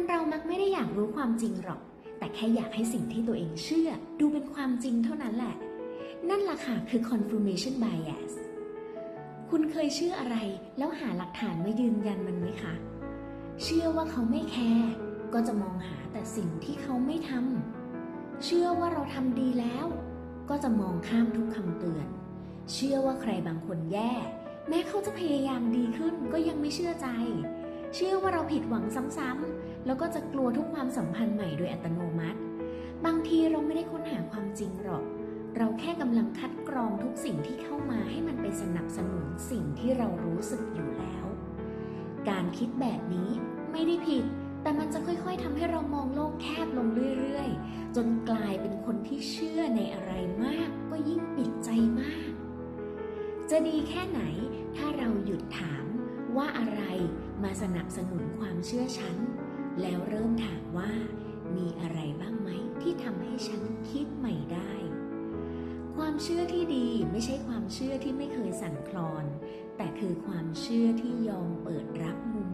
คนเรามักไม่ได้อยากรู้ความจริงหรอก แต่แค่อยากให้สิ่งที่ตัวเองเชื่อ ดูเป็นความจริงเท่านั้นแหละ นั่นล่ะค่ะคือ confirmation bias คุณเคยเชื่ออะไร แล้วหาหลักฐานมายืนยันมันไหมคะ เชื่อว่าเขาไม่แคร์ก็จะมองหาแต่สิ่งที่เขาไม่ทำเชื่อว่าเราทำดีแล้ว ก็จะมองข้ามทุกคำเตือน เชื่อว่าใครบางคนแย่ แม้เขาจะพยายามดีขึ้นก็ยังไม่เชื่อใจ เชื่อว่าเราผิดหวังซ้ำๆ แล้วก็จะกลัวทุกความสัมพันธ์ใหม่โดยอัตโนมัติ บางทีเราไม่ได้ค้นหาความจริงหรอก เราแค่กำลังคัดกรองทุกสิ่งที่เข้ามาให้มันไปสนับสนุนสิ่งที่เรารู้สึกอยู่แล้ว การคิดแบบนี้ไม่ได้ผิด แต่มันจะค่อยๆทำให้เรามองโลกแคบลงเรื่อยๆ จนกลายเป็นคนที่เชื่อในอะไรมาก ก็ยิ่งปิดใจมาก จะดีแค่ไหนถ้าเราหยุดถามว่าอะไร มาสนับสนุนความเชื่อฉัน แล้วเริ่มถามว่า มีอะไรบ้างไหมที่ทำให้ฉันคิดใหม่ได้ ความเชื่อที่ดีไม่ใช่ความเชื่อที่ไม่เคยสั่นคลอน แต่คือความเชื่อที่ยอมเปิดรับมุม